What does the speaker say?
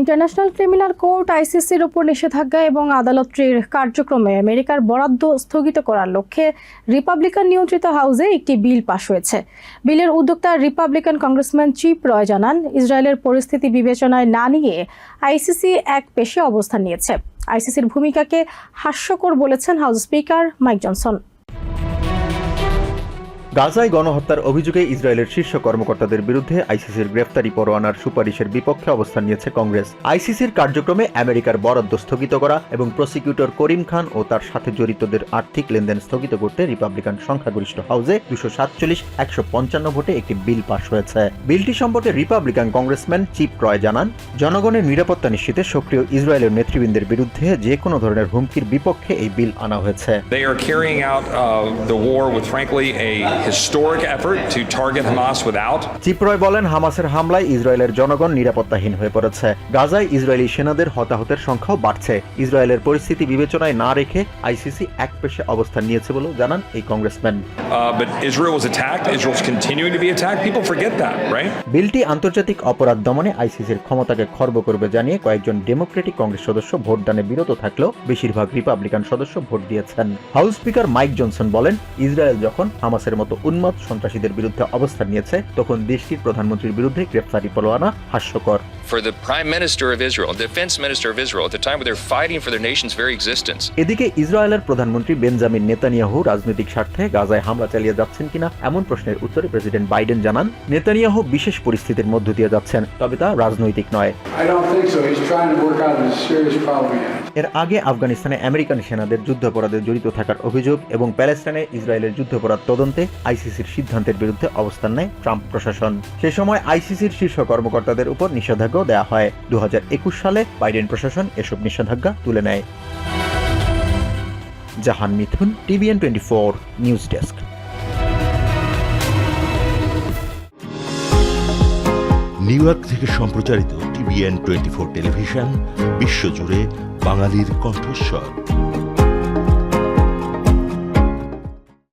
International criminal court আইসিসির উপর নিষেধাজ্ঞা এবং আদালতটির কার্যক্রমে আমেরিকার বরাদ্দ স্থগিত করার লক্ষ্যে রিপাবলিকান নিয়ন্ত্রিত হাউসে একটি বিল পাশ হয়েছে। বিলের উদ্যোক্তা রিপাবলিকান কংগ্রেসম্যান চিপ রয় জানান, ইসরায়েলের পরিস্থিতি বিবেচনায় না নিয়ে আইসিসি এক পেশে অবস্থান নিয়েছে। আইসিসির ভূমিকাকে হাস্যকর বলেছেন হাউস স্পিকার মাইক জনসন। গাজায় গণহত্যার অভিযোগে ইসরায়েলের শীর্ষ কর্মকর্তাদের বিরুদ্ধে আইসিসির গ্রেফতারি পরোয়ানার সুপারিশের বিপক্ষে অবস্থান নিয়েছে কংগ্রেস। আইসিসির কার্যক্রমে আমেরিকার বরাদ্দ স্থগিত করা এবং প্রসিকিউটর করিম খান ও তার সাথে জড়িতদের আর্থিক লেনদেন স্থগিত করতে রিপাবলিকান সংখ্যাগরিষ্ঠ হাউসে দুশো সাতচল্লিশ, একশো পঞ্চান্ন ভোটে একটি বিল পাশ হয়েছে। বিলটি সম্পর্কে রিপাবলিকান কংগ্রেসম্যান চিপ রয় জানান, জনগণের নিরাপত্তা নিশ্চিতে সক্রিয় ইসরায়েলের নেতৃবৃন্দের বিরুদ্ধে যে কোনো ধরনের হুমকির বিপক্ষে এই বিল আনা হয়েছে। Historic effort to target Hamas without. চিপ্রয় বলেন হামাসের হামলায় ইসরায়েলের জনগণ নিরাপত্তাহীন হয়ে পড়েছে গাজায় ইসরায়েলি সেনাদের হতাহতের সংখ্যাও বাড়ছে ইসরায়েলের পরিস্থিতি বিবেচনায় না রেখে আইসিসি এক পেশে অবস্থান নিয়েছে বলেও জানান এই congressman Uh, but Israel was attacked. Israel's continuing to be attacked. People forget that, বিলটি আন্তর্জাতিক অপরাধ দমনে আইসিসির ক্ষমতাকে খর্ব করবে জানিয়ে কয়েকজন ডেমোক্রেটিক কংগ্রেস সদস্য ভোটদানে বিরত থাকলেও বেশিরভাগ রিপাবলিকান সদস্য ভোট দিয়েছেন হাউস স্পিকার মাইক জনসন বলেন ইসরায়েল যখন হামাসের মতো উন্মাদ সন্ত্রাসীদের বিরুদ্ধে অবস্থান নিয়েছে তখন দেশটির প্রধানমন্ত্রীর বিরুদ্ধে গ্রেফতারি পরোয়ানা হাস্যকর। For the Prime Minister of Israel, Defense Minister of Israel, at the time where they're fighting for their nation's very existence. এদিকে ইসরায়েলের প্রধানমন্ত্রী বেঞ্জামিন নেতানিয়াহু রাজনৈতিক স্বার্থে গাজায় হামলা চালিয়ে যাচ্ছেন কিনা এমন প্রশ্নের উত্তরে প্রেসিডেন্ট বাইডেন জানান নেতানিয়াহু বিশেষ পরিস্থিতির মধ্য দিয়ে যাচ্ছেন তবে তা রাজনৈতিক নয় I don't think so. He's trying to work out a serious problem he এর আগে আফগানিস্তানে আমেরিকান সেনাদের যুদ্ধাপরাধে জড়িত থাকার অভিযোগ এবং প্যালেস্টাইনে ইসরায়েলের যুদ্ধাপরাধ তদন্তে আইসিসির সিদ্ধান্তের বিরুদ্ধে অবস্থান নেয় ট্রাম্প প্রশাসন সে সময় আইসিসির শীর্ষ কর্মকর্তাদের উপর নিষেধাজ্ঞাও দেওয়া হয়। দু সালে বাইডেন প্রশাসন এসব নিষেধাজ্ঞা তুলে নেয়। Jahan Mithun, TVN twenty four, news desk. New York থেকে সম্প্রচারিত টিভিএন টোয়েন্টি ফোর টেলিভিশন, বিশ্বজুড়ে বাঙালির কণ্ঠস্বর।